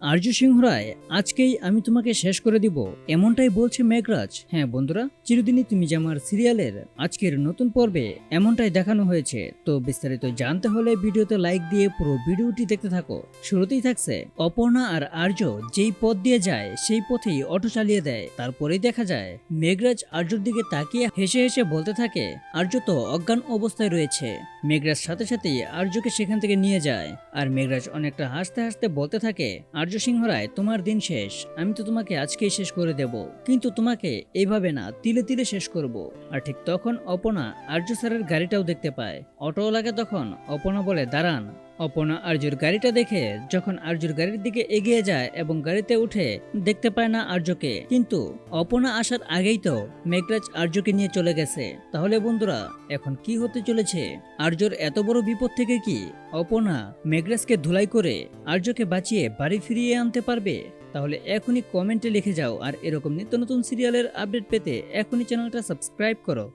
আর্য সিংহ রায়, আজকেই আমি তোমাকে শেষ করে দিব। এমনটাই বলছে মেঘরাজ। হ্যাঁ বন্ধুরা, চিরদিনই তুমি যে আমার সিরিয়ালের আজকের নতুন পর্বে এমনটাই দেখানো হয়েছে। তো বিস্তারিত জানতে হলে ভিডিওতে লাইক দিয়ে পুরো ভিডিওটি দেখতে থাকো। শুরুতেই থাকছে অপর্ণা আর আর্য যেই পথ দিয়ে যায়, সেই পথেই অটো চালিয়ে দেয়। তারপরেই দেখা যায়, মেঘরাজ আর্যর দিকে তাকিয়ে হেসে হেসে বলতে থাকে, আর্য তো অজ্ঞান অবস্থায় রয়েছে। মেঘরাজ সাথে সাথে আর্যকে সেখান থেকে নিয়ে যায়। আর মেঘরাজ অনেকটা হাসতে হাসতে বলতে থাকে, আর্য সিংহ রায়, তোমার দিন শেষ। আমি তো তোমাকে আজকেই শেষ করে দেব। কিন্তু তোমাকে এইভাবে না, তিলে তিলে শেষ করব। আর ঠিক তখন অপনা আর্য স্যারের গাড়িটাও দেখতে পায়। অটোওয়ালাকে তখন অপনা বলে, দাঁড়ান। অপনা আর্যুর গাড়িটা দেখে যখন আর্যুর গাড়ির দিকে এগিয়ে যায় এবং গাড়িতে উঠে দেখতে পায় না আর্যকে কিন্তু অপনা আসার আগেই তো মেঘরাজ আর্যকে নিয়ে চলে গেছে। তাহলে বন্ধুরা, এখন কি হতে চলেছে? আর্যর এত বড় বিপদ থেকে কি অপনা মেঘরাজকে ধুলাই করে আর্যকে বাঁচিয়ে বাড়ি ফিরিয়ে আনতে পারবে? তাহলে এখনই কমেন্টে লিখে যাও, আর এরকম নিত্য নতুন সিরিয়ালের আপডেট পেতে এখনই চ্যানেলটা সাবস্ক্রাইব করো।